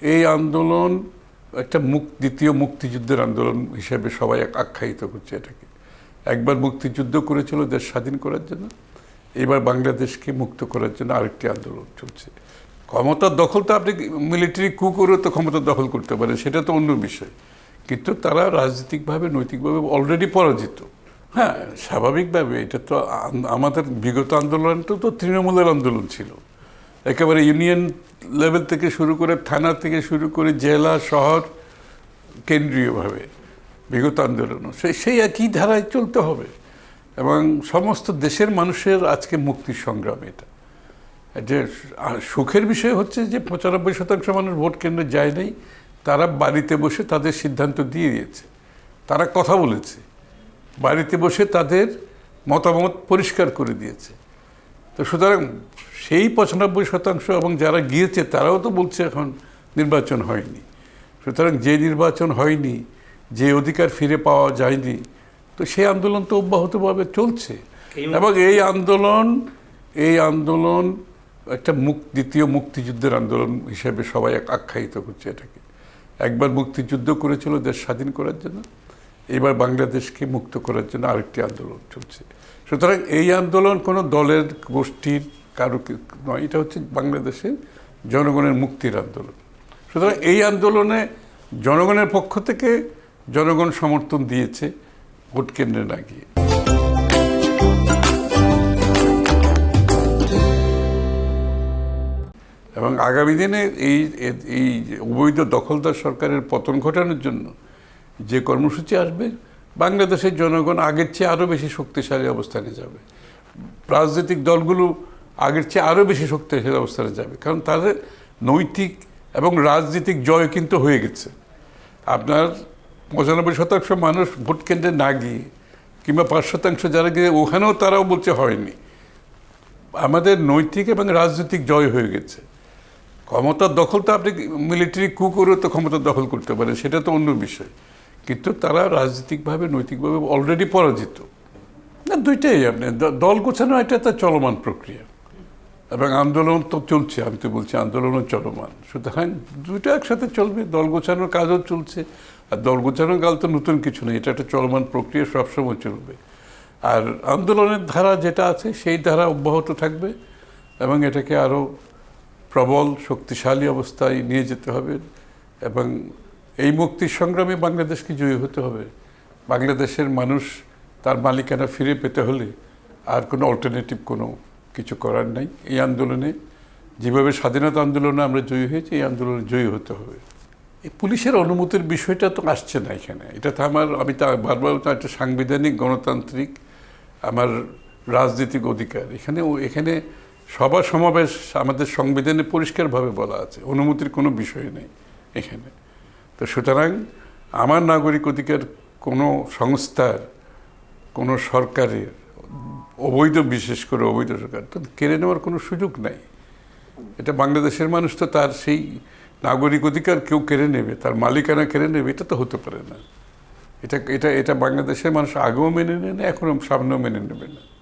এই আন্দোলন একটা মুক, দ্বিতীয় মুক্তিযুদ্ধের আন্দোলন হিসেবে সবাই আখ্যায়িত করছে এটাকে। একবার মুক্তিযুদ্ধ করেছিল দেশ স্বাধীন করার জন্য, এবার বাংলাদেশকে মুক্ত করার জন্য আরেকটি আন্দোলন চলছে। ক্ষমতার দখল তো আপনি মিলিটারি কু করেও তো ক্ষমতা দখল করতে পারেন, সেটা তো অন্য বিষয়। কিন্তু তারা রাজনৈতিকভাবে, নৈতিকভাবে অলরেডি পরাজিত। হ্যাঁ স্বাভাবিকভাবে এটা তো আমাদের বিগত আন্দোলনটা তো তৃণমূলের আন্দোলন ছিল। একেবারে ইউনিয়ন লেভেল থেকে শুরু করে থানা থেকে শুরু করে জেলা, শহর, কেন্দ্রীয়ভাবে বিগত আন্দোলনও। সেই সেই একই ধারায় চলতে হবে। এবং সমস্ত দেশের মানুষের আজকে মুক্তির সংগ্রাম এটা। যে সুখের বিষয় হচ্ছে যে, পঁচানব্বই শতাংশ মানুষ ভোট কেন্দ্রে যায় নাই, তারা বাড়িতে বসে তাদের সিদ্ধান্ত দিয়ে দিয়েছে। তারা কথা বলেছে। বাড়িতে বসে তাদের মতামত পরিষ্কার করে দিয়েছে। তো সুতরাং সেই পঁচানব্বই শতাংশ এবং যারা গিয়েছে তারাও তো বলছে এখন নির্বাচন হয়নি। সুতরাং যে নির্বাচন হয়নি যে অধিকার ফিরে পাওয়া যায়নি তো সেই আন্দোলন তো অব্যাহতভাবে চলছে। এবং এই আন্দোলন এই আন্দোলন একটা মুক দ্বিতীয় মুক্তিযুদ্ধের আন্দোলন হিসেবে সবাই এক- আখ্যায়িত করছে এটাকে। একবার মুক্তিযুদ্ধ করেছিল দেশ স্বাধীন করার জন্য। এবার বাংলাদেশকে মুক্ত করার জন্য আরেকটি আন্দোলন চলছে। সুতরাং এই আন্দোলন কোনো দলের গোষ্ঠীর কারও নয়, এটা হচ্ছে বাংলাদেশের জনগণের মুক্তির আন্দোলন। সুতরাং এই আন্দোলনে জনগণের পক্ষ থেকে জনগণ সমর্থন দিয়েছে ভোট কেন্দ্রে না গিয়ে। এবং আগামী দিনে এই এই অবৈধ দখলদার সরকারের পতন ঘটানোর জন্য যে কর্মসূচি আসবে, বাংলাদেশের জনগণ আগের চেয়ে আরও বেশি শক্তিশালী অবস্থানে যাবে। রাজনৈতিক দলগুলো আগের চেয়ে আরও বেশি শক্তিশালী অবস্থানে যাবে, কারণ তাদের নৈতিক এবং রাজনৈতিক জয় কিন্তু হয়ে গেছে। আপনার পঁচানব্বই শতাংশ মানুষ ভোট কেন্দ্রে না গিয়ে কিংবা পাঁচ শতাংশ যারা গিয়ে, ওখানেও তারাও বলছে হয়নি। আমাদের নৈতিক এবং রাজনৈতিক জয় হয়ে গেছে। ক্ষমতার দখল তো আপনি মিলিটারি কু করে তো ক্ষমতা দখল করতে পারেন, সেটা তো অন্য বিষয়। কিন্তু তারা রাজনৈতিকভাবে, নৈতিকভাবে অলরেডি পরাজিত। না, দুইটাই আপনি দল গোছানো এটা একটা চলমান প্রক্রিয়া। এবং আন্দোলন তো চলছে, আমি তো বলছি আন্দোলনও চলমান। সুতরাং দুইটা একসাথে চলবে, দল গোছানোর কাজও চলছে, আর দল গোছানোর কাল তো নতুন কিছু নেই এটা একটা চলমান প্রক্রিয়া, সবসময় চলবে। আর আন্দোলনের ধারা যেটা আছে, সেই ধারা অব্যাহত থাকবে, এবং এটাকে আরও প্রবল, শক্তিশালী অবস্থায় নিয়ে যেতে হবে, এবং এই মুক্তির সংগ্রামে বাংলাদেশকে জয়ী হতে হবে। বাংলাদেশের মানুষ তার মালিকানা ফিরে পেতে হলে আর কোনো অল্টারনেটিভ কোনো কিছু করার নাই। এই আন্দোলনে, যেভাবে স্বাধীনতা আন্দোলনে আমরা জয়ী হয়েছি, এই আন্দোলনে জয়ী হতে হবে। এই পুলিশের অনুমতির বিষয়টা তো আসছে না এখানে। এটা তো আমার, আমি তা বারবার তো একটা সাংবিধানিক, গণতান্ত্রিক, আমার রাজনৈতিক অধিকার। এখানে এখানে সভা সমাবেশ আমাদের সংবিধানে পরিষ্কারভাবে বলা আছে। অনুমতির কোনো বিষয় নেই এখানে। তো সুতরাং আমার নাগরিক অধিকার কোনো সংস্থার, কোনো সরকারের, অবৈধ, বিশেষ করে অবৈধ সরকার, তো কেড়ে নেওয়ার কোনো সুযোগ নাই। এটা বাংলাদেশের মানুষ তো তার সেই নাগরিক অধিকার কেউ কেড়ে নেবে, তার মালিকানা কেড়ে নেবে, এটা তো হতে পারে না। এটা এটা এটা বাংলাদেশের মানুষ আগেও মেনে নেয় না এখনও সামনেও মেনে নেবে না।